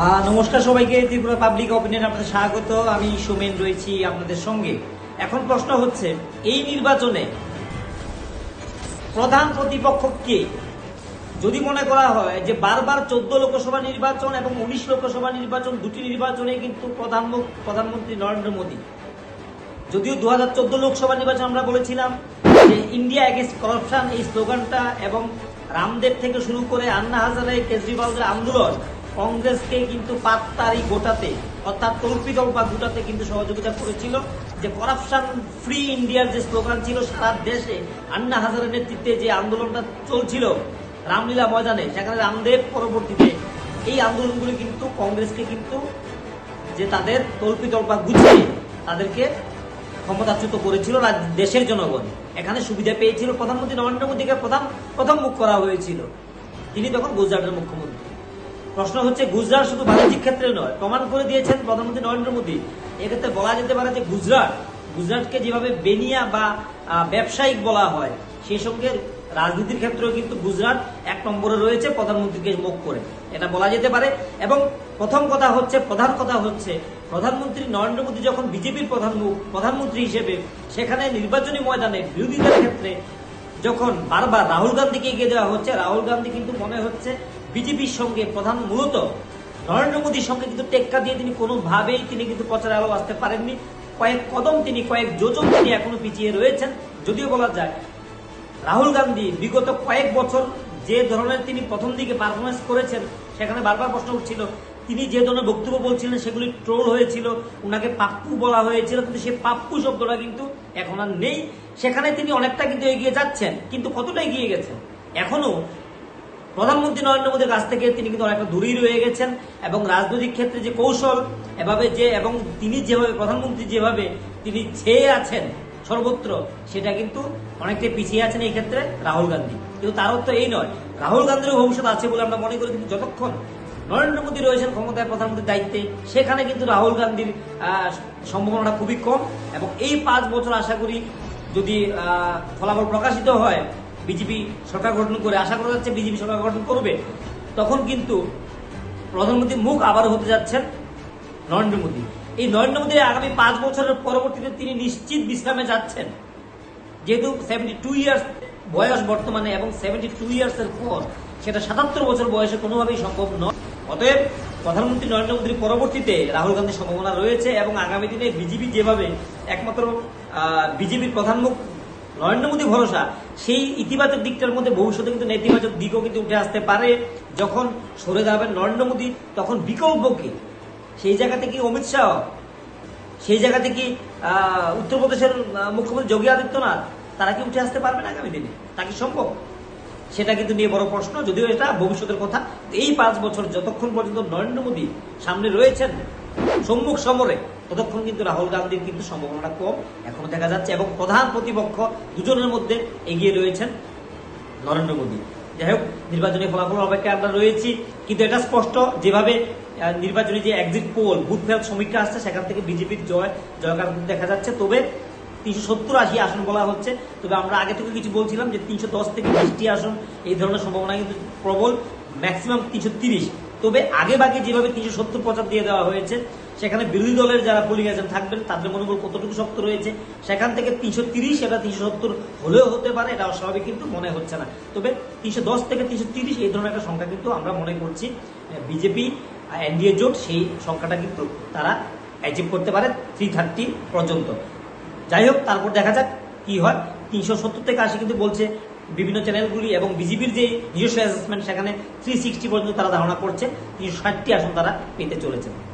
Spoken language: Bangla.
নমস্কার সবাইকে, ত্রিপুরা পাবলিক অপিনিয়ন আপনাদের স্বাগত। আমি সোমেন রয়েছি আপনাদের সঙ্গে। এখন প্রশ্ন হচ্ছে, এই নির্বাচনে প্রধান প্রতিপক্ষ কে? যদি মনে করা হয় যে বারবার চোদ্দ লোকসভা নির্বাচন এবং উনিশ লোকসভা নির্বাচন, দুটি নির্বাচনে কিন্তু প্রধান প্রধানমন্ত্রী নরেন্দ্র মোদী। যদিও দু হাজার চোদ্দ লোকসভা নির্বাচন আমরা বলেছিলাম যে ইন্ডিয়া এগেন্স্ট করাপশন এই স্লোগানটা এবং রামদেব থেকে শুরু করে আন্না হাজারে কেজরিওয়ালদের আন্দোলন কংগ্রেসকে কিন্তু পাত্তারি গোটাতে, অর্থাৎ তল্পিত বা গোটাতে কিন্তু সহযোগিতা করেছিল যে করাপশন ফ্রি ইন্ডিয়ার যে স্লোগান ছিল সারা দেশে, আন্না হাজারের নেতৃত্বে যে আন্দোলনটা চলছিল রামলীলা ময়দানে, সেখানে রামদেব পরবর্তীতে এই আন্দোলনগুলি কিন্তু কংগ্রেসকে কিন্তু যে তাদের তল্পিতল্পা গুছিয়ে তাদেরকে ক্ষমতাচ্যুত করেছিল দেশের জনগণ। এখানে সুবিধা পেয়েছিল প্রধানমন্ত্রী নরেন্দ্র মোদীকে প্রথম প্রথম মুখ করা হয়েছিল। তিনি তখন গুজরাটের মুখ্যমন্ত্রী। প্রশ্ন হচ্ছে, গুজরাট শুধু বাণিজ্যিক ক্ষেত্রে নয়, প্রমাণ করে দিয়েছেন প্রধানমন্ত্রী নরেন্দ্র মোদী। এক্ষেত্রে বলা যেতে পারে যে গুজরাট, গুজরাটকে যেভাবে বেনিয়া বা ব্যবসায়িক বলা হয়, সেই সঙ্গে রাজনীতির ক্ষেত্রেও কিন্তু গুজরাট এক নম্বরে রয়েছে, প্রধানমন্ত্রীকে মুখ করে। এটা বলা যেতে পারে। এবং প্রথম কথা হচ্ছে, প্রধান কথা হচ্ছে, প্রধানমন্ত্রী নরেন্দ্র মোদী যখন বিজেপির প্রধান প্রধানমন্ত্রী হিসেবে, সেখানে নির্বাচনী ময়দানে বিরোধীদের ক্ষেত্রে যখন বারবার রাহুল গান্ধীকে এগিয়ে দেওয়া হচ্ছে, রাহুল গান্ধী কিন্তু মনে হচ্ছে বিজেপির সঙ্গে প্রধান মূলত নরেন্দ্র মোদীর সঙ্গে কিন্তু টেক্কা দিয়ে তিনি কোনোভাবেই তিনি কিন্তু প্রচারে আলো আসতে পারেননি। কয়েক কদম তিনি, কয়েক যোজন তিনি এখনও পিছিয়ে রয়েছেন, যদিও বলা যায় রাহুল গান্ধী বিগত কয়েক বছর যে ধরনের তিনি প্রথম দিকে পারফরমেন্স করেছেন, সেখানে বারবার প্রশ্ন উঠছিল তিনি যে ধরনের বক্তব্য বলছিলেন, সেগুলি ট্রোল হয়েছিল, উনাকে পাপ্পু বলা হয়েছিল, কিন্তু সেই পাপ্পু শব্দটা কিন্তু এখন আর নেই। সেখানে তিনি অনেকটা কিন্তু এগিয়ে যাচ্ছেন, কিন্তু কতটা এগিয়ে গেছেন? এখনও প্রধানমন্ত্রী নরেন্দ্র মোদীর কাছ থেকে তিনি কিন্তু অনেকটা দূরেই রয়ে গেছেন, এবং রাজনৈতিক ক্ষেত্রে যে কৌশল, এভাবে যে, এবং তিনি যেভাবে, প্রধানমন্ত্রী যেভাবে তিনি ছেয়ে আছেন সর্বত্র, সেটা কিন্তু অনেকটাই পিছিয়ে আছেন এই ক্ষেত্রে রাহুল গান্ধী। কিন্তু তার অর্থ এই নয়, রাহুল গান্ধীরও ভবিষ্যৎ আছে বলে আমরা মনে করি, কিন্তু যতক্ষণ নরেন্দ্র মোদী রয়েছেন ক্ষমতায় প্রধানমন্ত্রীর দায়িত্বে। সেখানে কিন্তু রাহুল গান্ধীর সম্ভাবনাটা খুবই কম এবং এই পাঁচ বছর আশা করি যদি ফলাফল প্রকাশিত হয়, বিজেপি সরকার গঠন করে, আশা করা যাচ্ছে বিজেপি সরকার গঠন করবে, তখন কিন্তু প্রধানমন্ত্রীর মুখ আবার হতে যাচ্ছেন নরেন্দ্র মোদী। এই নরেন্দ্র মোদীর আগামী পাঁচ বছরের পরবর্তীতে তিনি নিশ্চিত বিশ্রামে যাচ্ছেন। যেহেতু সেভেন্টি টু ইয়ার্স বয়স বর্তমানে এবং সেভেন্টি টু ইয়ার্স এর পর সেটা সাতাত্তর বছর বয়সে কোনোভাবেই সম্ভব নয়। অতএব প্রধানমন্ত্রী নরেন্দ্র মোদীর পরবর্তীতে রাহুল গান্ধীর সম্ভাবনা রয়েছে এবং আগামী দিনে বিজেপি যেভাবে একমাত্র বিজেপির প্রধান নরেন্দ্র মোদী ভরসা সেই ইতিবাচক দিকটার মধ্যে ভবিষ্যতে কিন্তু নেতিবাচক দিকও কিন্তু উঠে আসতে পারে। যখন সরে যাবেন নরেন্দ্র মোদী তখন বিকল্প কি? সেই জায়গা থেকে অমিত শাহ? সেই জায়গা থেকে আহ, উত্তরপ্রদেশের মুখ্যমন্ত্রী যোগী আদিত্যনাথ? তারা কি উঠে আসতে পারবে না আগামী দিনে? তা কি সম্ভব? সেটা কিন্তু নিয়ে বড় প্রশ্ন, যদিও এটা ভবিষ্যতের কথা। এই পাঁচ বছর যতক্ষণ পর্যন্ত নরেন্দ্র মোদী সামনে রয়েছেন, সম্মুখ সমরে, ততক্ষণ কিন্তু রাহুল গান্ধীর কিন্তু সম্ভাবনাটা কম। এখনও দেখা যাচ্ছে, এবং প্রধান প্রতিপক্ষ দুজনের মধ্যে এগিয়ে রয়েছেন নরেন্দ্র মোদী। যাই হোক, নির্বাচনী ফলাফল অপেক্ষায় আমরা রয়েছি, কিন্তু এটা স্পষ্ট, যেভাবে নির্বাচনী যে এক্সিট পোল বুথ ফেরত সমীক্ষা আসছে, সেখান থেকে বিজেপির জয়, জয়কার দেখা যাচ্ছে। তবে তিনশো সত্তর আশি আসন বলা হচ্ছে। তবে আমরা আগে থেকে কিছু বলছিলাম যে তিনশো দশ থেকে বিশটি আসন, এই ধরনের সম্ভাবনা কিন্তু প্রবল ম্যাক্সিমাম তিনশো তিরিশ। তবে আগে বাগে যেভাবে তিনশো সত্তর প্রচার দিয়ে দেওয়া হয়েছে, সেখানে বিরোধী দলের যারা পোলিং এজেন্ট থাকবেন, তাদের মনোবল কতটুকু শক্ত রয়েছে, সেখান থেকে তিনশো তিরিশ এটা তিনশো সত্তর হলেও হতে পারে এটা অস্বাভাবিক কিন্তু মনে হচ্ছে না। তবে তিনশো দশ থেকে তিনশো তিরিশ, এই ধরনের একটা সংখ্যা কিন্তু আমরা মনে করছি বিজেপি এনডিএ জোট, সেই সংখ্যাটা কিন্তু তারা অ্যাচিভ করতে পারে থ্রি থার্টি পর্যন্ত। যাই হোক, তারপর দেখা যাক কি হয়। তিনশো সত্তর থেকে আশি কিন্তু বলছে বিভিন্ন চ্যানেলগুলি এবং বিজেপির যে নিজস্ব অ্যাসেসমেন্ট সেখানে থ্রি সিক্সটি পর্যন্ত তারা ধারণা করছে। তিনশো ষাটটি আসন তারা পেতে চলেছে